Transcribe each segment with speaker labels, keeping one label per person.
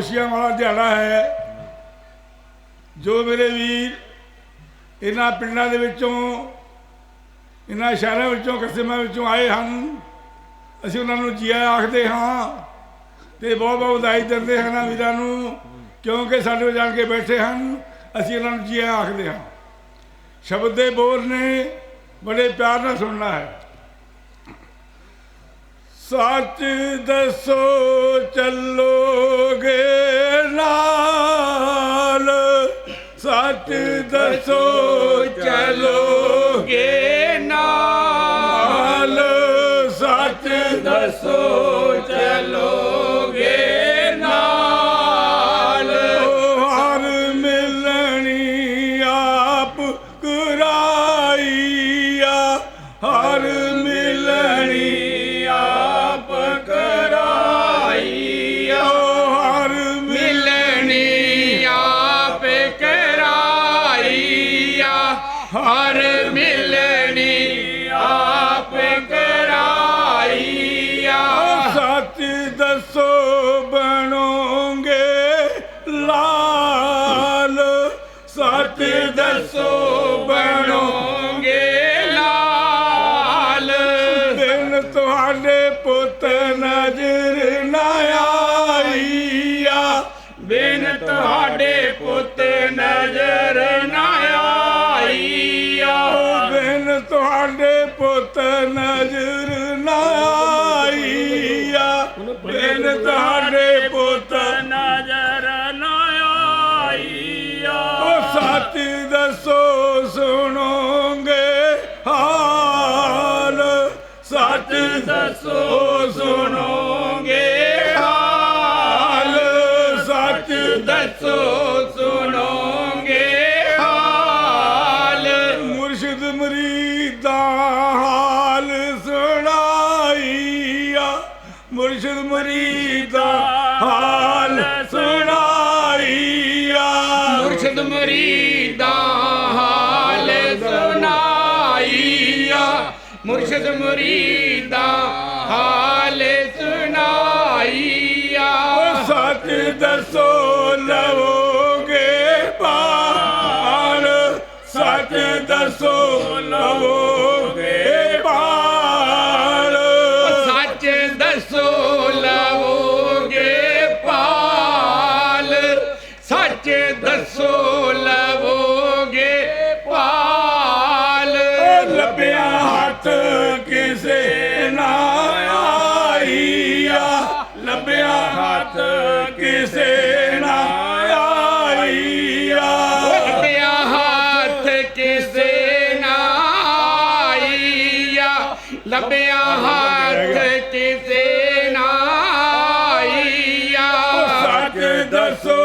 Speaker 1: ਖੁਸ਼ੀਆਂ ਵਾਲਾ ਦਿਹਾੜਾ ਹੈ। ਜੋ ਮੇਰੇ ਵੀਰ ਇਹਨਾਂ ਪਿੰਡਾਂ ਦੇ ਵਿੱਚੋਂ, ਇਹਨਾਂ ਸ਼ਹਿਰਾਂ ਵਿੱਚੋਂ ਕਸਮਾਂ ਵਿੱਚੋਂ ਆਏ ਹਨ, ਅਸੀਂ ਉਹਨਾਂ ਨੂੰ ਜੀਆ ਆਖਦੇ ਹਾਂ ਤੇ ਬਹੁਤ ਬਹੁਤ ਵਧਾਈ ਦਿੰਦੇ ਹਾਂ ਇਹਨਾਂ ਵੀਰਾਂ ਨੂੰ, ਕਿਉਂਕਿ ਸਾਡੇ ਕੋਲ ਜਾਣ ਕੇ ਬੈਠੇ ਹਨ, ਅਸੀਂ ਉਹਨਾਂ ਨੂੰ ਜੀਆ ਆਖਦੇ ਹਾਂ। ਸ਼ਬਦ ਦੇ ਬੋਲ ਨੇ ਬੜੇ ਪਿਆਰ ਨਾਲ ਸੁਣਨਾ ਹੈ। ਸੱਚ ਦੱਸੋ ਚੱਲੋਗੇ ਨਾਲ? ਸੱਚ ਦੱਸੋ ਚੱਲੋਗੇ ਨਾਲ? ਸੱਚ ਦੱਸੋ ਚੱਲੋਗੇ ਹਰ ਮਿਲਣੀ ਆਪ ਕਰਾਈਆ। ਸੱਚ ਦੱਸੋ ਬਣੋਗੇ ਲਾਲ? ਸੱਚ ਦੱਸੋ ਬਣੋਗੇ
Speaker 2: ਲਾਲ?
Speaker 1: ਦਿਨ ਤੁਹਾਡੇ ਪੁੱਤ ਨਜ਼ਰ ਨਾ ਆਈਆ।
Speaker 2: ਬਿਨ ਤੁਹਾਡੇ ਪੁੱਤ ਨਜ਼ਰ
Speaker 1: ਤੁਹਾਡੇ ਪੁੱਤ ਨਜ਼ਰ ਨਾ ਆਈਆ। ਦਿਨ ਤੁਹਾਡੇ ਪੁੱਤ
Speaker 2: ਨਜ਼ਰ ਨਾ ਆਈਆ।
Speaker 1: ਉਹ ਸੱਚ ਦੱਸੋ ਸੁਣੋਗੇ ਹਾਲ? ਸੱਚ ਦੱਸੋ ਸੁਣੋਗੇ ਹਾਲ? ਸੱਚ ਦੱਸੋ
Speaker 2: ਸੁਣੋਗੇ ਹਾਲ?
Speaker 1: ਮੁਰਸ਼ਿਦ ਮਰੀਦਾ ਹਾਲ ਸੁਣਾਈਆ ਮੁਰਸ਼ਿਦ ਮਰੀਦਾ ਹਾਲ ਸੁਣਾਈਆ।
Speaker 2: ਮੁਰਸ਼ਿਦ ਮਰੀਦਾ ਹਾਲ ਸੁਣਾਈਆ ਮੁਰਸ਼ਿਦ ਮਰੀਦਾ ਹਾਲ ਸੁਣਾਈਆ
Speaker 1: ਸੱਚ ਦੱਸੋ ਲੱਭਿਆ ਹੱਥ ਕਿਸੇ ਨਾ ਆਈਆ ਸੱਚ ਦੱਸੋ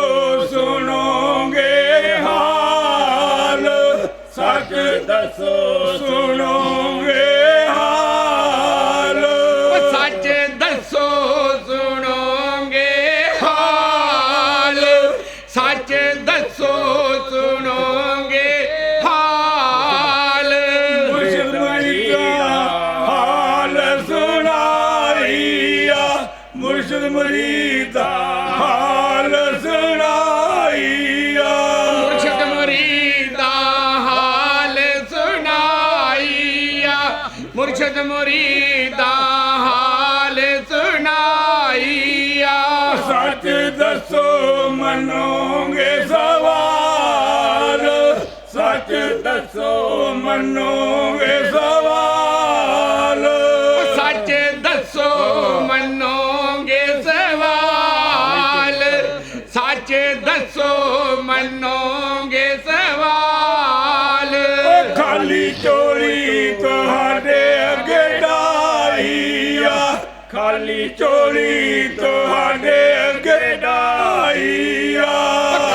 Speaker 1: ਮੁਰਸ਼ਿਦ ਮੁਰੀਦਾ ਹਾਲ ਸੁਣਾਈਆ ਸੱਚ ਦੱਸੋ ਮੰਨੋਗੇ ਸਵਾਲ ਸੱਚ ਦੱਸੋ ਮੰਨੋਗੇ ਸਵਾਲ ਚੋਰੀ ਤੁਹਾਡੇ ਅੱਗੇ ਡਾਈਆ।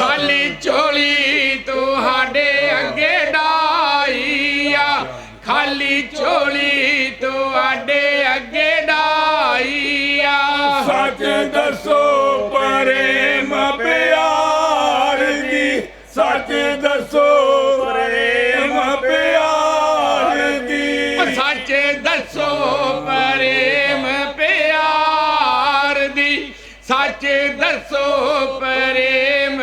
Speaker 1: ਖਾਲੀ
Speaker 2: ਝੋਲੀ ਤੁਹਾਡੇ ਅੱਗੇ ਡਾਈਆ। ਖਾਲੀ ਝੋਲੀ ਤੁਹਾਡੇ ਅੱਗੇ ਡਾਈਆ।
Speaker 1: ਸੱਚ ਦੱਸੋ ਪ੍ਰੇਮ ਪਿਆਰ ਦੀ। ਸੱਚ ਦੱਸੋ ਪ੍ਰੇਮ ਪਿਆਰ
Speaker 2: ਸੱਚ ਦੱਸੋ ਸੱਚ ਦੱਸੋ ਪ੍ਰੇਮ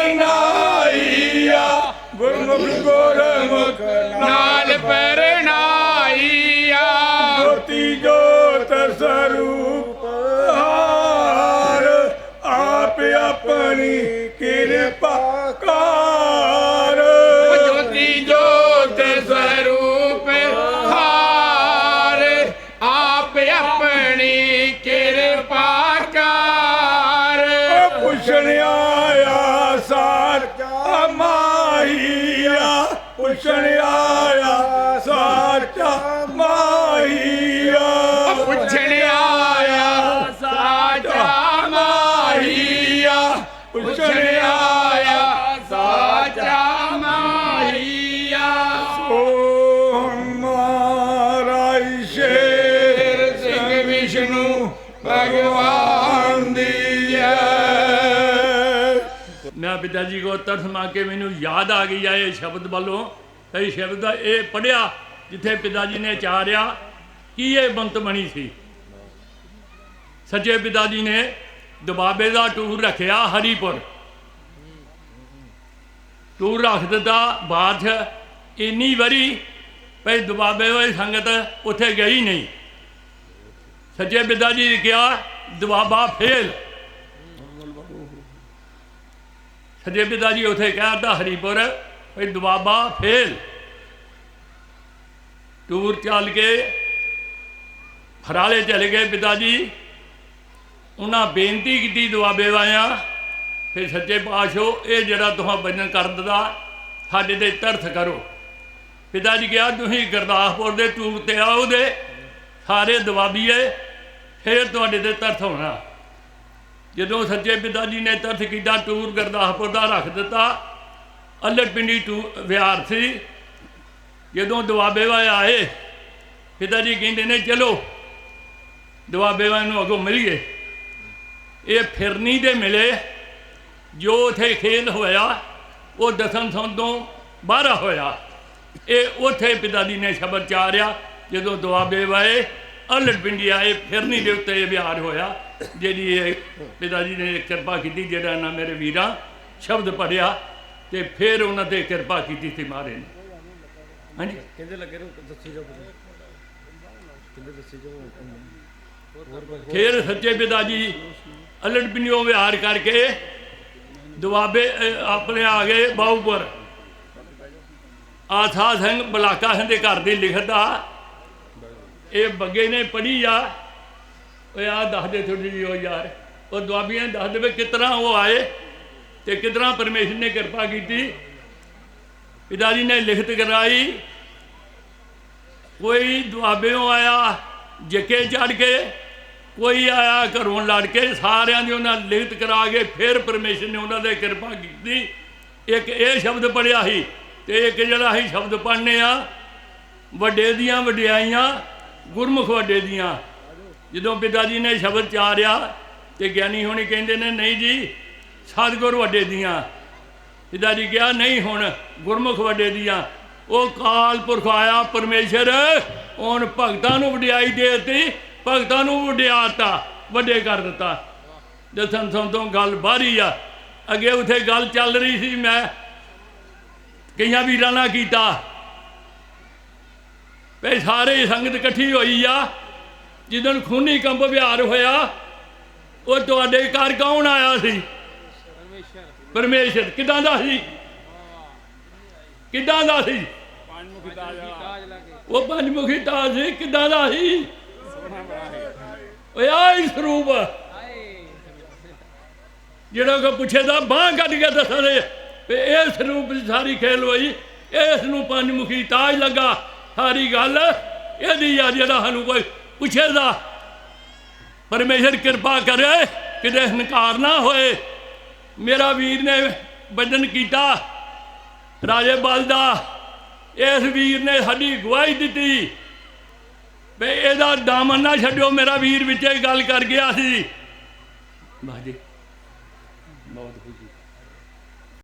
Speaker 1: ਪਰਨਾਈਆ ਗੁਰਮੁਖ ਗੁਰਮੁਖ ਨਾਲ ਪਰਨਾਈਆ। ਜੋਤੀ ਜੋਤ ਸਰੂਪ ਹਾਰ, ਆਪ ਆਪਣੀ ਕਿਰਪਾ ਕਰ।
Speaker 2: ਜੋਤੀ ਜੋਤ ਸਰੂਪ ਹਾਰ, ਆਪ ਆਪਣੀ ਕਿਰਪਾ ਕਰ।
Speaker 1: ਪੁੱਛਣ ਪੁੱਛਣ ਆਇਆ ਸਾਚਾ ਮਾਹੀਆ।
Speaker 2: ਪੁੱਛਣ ਆਇਆ ਸਾਚਾ ਮਾਹੀਆ। ਪੁੱਛਣ ਆਇਆ ਸਾਚਾ ਮਾਹੀਆ।
Speaker 1: ਓ ਹਮਾਰਾ ਸ਼ੇਰ
Speaker 2: ਸਿੰਘ ਵਿਸ਼ਨੂੰ ਭਗਵਾਨ ਦੀ ਜੈ।
Speaker 3: ਮੈਂ ਪਿਤਾ ਜੀ ਕੋ ਤਰਸਮਾ ਕੇ ਮੈਨੂੰ ਯਾਦ ਆ ਗਈ ਆ ਇਹ ਸ਼ਬਦ ਵੱਲੋਂ। ਇਹ ਸ਼ਬਦ ਦਾ ਇਹ ਪੜਿਆ ਜਿੱਥੇ ਪਿਤਾ ਜੀ ਨੇ ਚਾਰਿਆ, ਕੀ ਇਹ ਬੰਤ ਬਣੀ ਸੀ? ਸੱਚੇ ਪਿਤਾ ਜੀ ਨੇ ਦੁਬਾਬੇ ਦਾ ਟੂਰ ਰੱਖਿਆ ਹਰੀਪੁਰ। ਟੂਰ ਰੱਖ ਦਿੱਤਾ, ਬਾਅਦ ਇੰਨੀ ਵਾਰੀ ਭਈ ਦੁਬਾਬੇ ਵਾਲੀ ਸੰਗਤ ਉੱਥੇ ਗਈ ਨਹੀਂ। ਸੱਚੇ ਪਿਤਾ ਜੀ ਨੇ ਕਿਹਾ ਦੁਆਬਾ ਫੇਲ। ਸੱਜੇ ਪਿਤਾ ਜੀ ਉਥੇ ਕਹਿਤਾ ਹਰੀਪੁਰ ਵੀ ਦੁਆਬਾ ਫੇਲ। ਟੂਰ ਚੱਲ ਕੇ ਫਰਾਲੇ ਚਲੇ ਗਏ ਪਿਤਾ ਜੀ ਉਹਨਾਂ ਬੇਨਤੀ ਕੀਤੀ ਦੁਆਬੇ ਵਾਲਿਆਂ ਫਿਰ ਸੱਚੇ ਪਾਤਸ਼ਾਹ, ਇਹ ਜਿਹੜਾ ਤੁਹਾਂ ਬੰਨਣ ਕਰ ਦਿੱਤਾ, ਸਾਡੇ ਤੇ ਤਰਥ ਕਰੋ। ਪਿਤਾ ਜੀ ਕਿਹਾ, ਤੁਸੀਂ ਗੁਰਦਾਸਪੁਰ ਦੇ ਟੂਰ ਤੇ ਆਓ ਦੇ ਸਾਰੇ ਦੁਆਬੀਏ, ਫਿਰ ਤੁਹਾਡੇ ਤੇ ਤਰਥ ਹੋਣਾ। ਜਦੋਂ ਸੱਚੇ ਪਿਤਾ ਜੀ ਨੇ ਤਰਥ ਕੀਤਾ, ਟੂਰ ਗੁਰਦਾਸਪੁਰ ਦਾ ਰੱਖ ਦਿੱਤਾ ਅਲੜ ਪਿੰਡੀ ਟੂ ਵਿਹਾਰ ਸੀ। ਜਦੋਂ ਦੁਆਬੇ ਵਾਲੇ ਆਏ, ਪਿਤਾ ਜੀ ਕਹਿੰਦੇ ਨੇ, ਚਲੋ, ਦੁਆਬੇ ਵਾਲੇ ਨੂੰ ਅਗੋਂ ਮਿਲੀਏ। ਇਹ ਫਿਰਨੀ ਦੇ ਮਿਲੇ ਜੋ ਉਥੇ ਖੇਲ ਹੋਇਆ, ਉਹ ਦਸਮ ਸੰਤ ਤੋਂ ਬਾਹਰ ਹੋਇਆ। ਇਹ ਉਥੇ ਪਿਤਾ ਜੀ ਨੇ ਸ਼ਬਦ ਚਾਰਿਆ। ਜਦੋਂ ਦੁਆਬੇ ਵਾਏ ਅਲੜ ਪਿੰਡੀ ਆਏ, ਫਿਰਨੀ ਦੇ ਉੱਤੇ ਇਹ ਵਿਹਾਰ ਹੋਇਆ, ਜਿਹੜੀ ਇਹ ਪਿਤਾ ਜੀ ਨੇ ਕਿਰਪਾ ਕੀਤੀ, ਜਿਹੜਾ ਨਾ ਮੇਰੇ ਵੀਰਾਂ ਸ਼ਬਦ ਪੜਿਆ ਤੇ ਫਿਰ ਉਹਨਾਂ ਤੇ ਕਿਰਪਾ ਕੀਤੀ ਸੀ ਮਾਰੇ ਨੇ। ਹਾਂਜੀ?
Speaker 4: ਕਹਿੰਦੇ ਲੱਗੇ ਦੱਸੀ ਜਾਓ ਕਹਿੰਦੇ ਦੱਸੀ ਜਾਓ
Speaker 3: ਫਿਰ ਸੱਚੇ ਪਿਤਾ ਜੀ ਅਲੜ ਪਿੰਡੀਓ ਵਿਹਾਰ ਕਰਕੇ ਦੁਆਬੇ ਆਪਣੇ ਆ ਗਏ ਬਾਹੂਪੁਰ ਆਥਾ ਸਿੰਘ ਬਲਾਕਾ ਸਿੰਘ ਦੇ ਘਰ ਦੀ ਲਿਖਦਾ ਇਹ ਬੱਗੇ ਨੇ ਪੜ੍ਹੀ ਆ। ਓਏ ਆ ਦੱਸ ਦੇ ਥੋੜੀ ਜਿਹੀ ਉਹ ਯਾਰ। ਉਹ ਦੁਆਬੀਆਂ ਦੱਸ ਦੇਵੇ ਕਿਤਨਾ ਉਹ ਆਏ। ਤੇ ਕਿਤਨਾ ਪਰਮੇਸ਼ਰ ਨੇ ਕਿਰਪਾ ਕੀਤੀ? ਪਿਤਾ ਜੀ ਨੇ ਲਿਖਤ ਕਰਾਈ, ਕੋਈ ਦੁਆਬਿਓਂ ਆਇਆ ਜੱਕੇ ਚੜ ਕੇ, ਕੋਈ ਆਇਆ ਘਰੋਂ ਲੜ ਕੇ, ਸਾਰਿਆਂ ਦੀ ਉਹਨਾਂ ਲਿਖਤ ਕਰਾ ਕੇ ਫਿਰ ਪਰਮੇਸ਼ਰ ਨੇ ਉਹਨਾਂ ਦੇ ਕਿਰਪਾ ਕੀਤੀ। ਇੱਕ ਇਹ ਸ਼ਬਦ ਪੜਿਆ ਸੀ ਤੇ ਇੱਕ ਜਿਹੜਾ ਅਸੀਂ ਸ਼ਬਦ ਪੜ੍ਹਨੇ ਆ, ਵੱਡੇ ਦੀਆਂ ਵਡਿਆਈਆਂ, ਗੁਰਮੁਖ ਵੱਡੇ ਦੀਆਂ। ਜਦੋਂ ਪਿਤਾ ਜੀ ਨੇ ਸ਼ਬਦ ਚਾਰਿਆ ਤੇ ਗਿਆਨੀ ਹੋਣੀ ਕਹਿੰਦੇ ਨੇ, ਨਹੀਂ ਜੀ ਸਤਿਗੁਰ ਵੱਡੇ ਦੀਆਂ। ਪਿਤਾ ਜੀ ਕਿਹਾ, ਨਹੀਂ ਹੁਣ ਗੁਰਮੁਖ ਵੱਡੇ ਦੀਆਂ। ਉਹ ਕਾਲ ਪੁਰਖ ਆਇਆ ਪਰਮੇਸ਼ਰ, ਉਹਨ ਭਗਤਾਂ ਨੂੰ ਵਡਿਆਈ ਦੇਤੀ, ਭਗਤਾਂ ਨੂੰ ਵਡਿਆਤਾ ਵੱਡੇ ਕਰ ਦਿੱਤਾ। ਦਸਨ ਸੰਤੋਂ ਗੱਲ ਬਾਹਰੀ ਆ। ਅੱਗੇ ਉਥੇ ਗੱਲ ਚੱਲ ਰਹੀ ਸੀ, ਮੈਂ ਕਈਆਂ ਵੀਰਾਂ ਨਾਲ ਕੀਤਾ। ਭਈ ਸਾਰੇ ਸੰਗਤ ਇਕੱਠੀ ਹੋਈ ਆ। ਜਿੱਦਣ ਖੂਨੀ ਕੰਬ ਵਿਹਾਰ ਹੋਇਆ, ਉਹ ਤੁਹਾਡੇ ਘਰ ਕੌਣ ਆਇਆ ਸੀ? ਪਰਮੇਸ਼ਰ, ਕਿਦਾਂ ਦਾ ਸੀ? ਕਿਦਾਂ ਦਾ ਸੀ? ਉਹ ਪੰਜਮੁਖੀ ਤਾਜ ਸੀ, ਕਿਦਾਂ ਦਾ ਸੀ? ਓਏ ਆਈ ਸਰੂਪ। ਜਿਹੜਾ ਕੋ ਪੁੱਛੇਦਾ ਬਾਹ ਕੱਢ ਕੇ ਦੱਸਾਂ ਦੇ। ਵੀ ਇਹ ਸਰੂਪ ਦੀ ਸਾਰੀ ਖੇਲ ਹੋਈ, ਇਸ ਨੂੰ ਪੰਜ ਮੁਖੀ ਤਾਜ ਲੱਗਾ। ਸਾਰੀ ਗੱਲ ਇਹਦੀ ਆ ਜਿਹੜਾ ਸਾਨੂੰ ਕੋਈ ਪੁੱਛੇ ਦਾ ਪਰਮੇਸ਼ਰ ਕਿਰਪਾ ਕਰੇ, ਕਿਤੇ ਹੰਕਾਰ ਨਾ ਹੋਏ। ਮੇਰਾ ਵੀਰ ਨੇ ਵਜਨ ਕੀਤਾ, ਰਾਜੇ ਬਲ ਦਾ। ਇਸ ਵੀਰ ਨੇ ਸਾਡੀ ਗਵਾਹੀ ਦਿੱਤੀ ਵੀ ਇਹਦਾ ਦਾਮਨ ਨਾ ਛੱਡਿਓ, ਮੇਰਾ ਵੀਰ ਵਿੱਚੇ ਗੱਲ ਕਰ ਗਿਆ ਸੀ। ਬਾਜੀ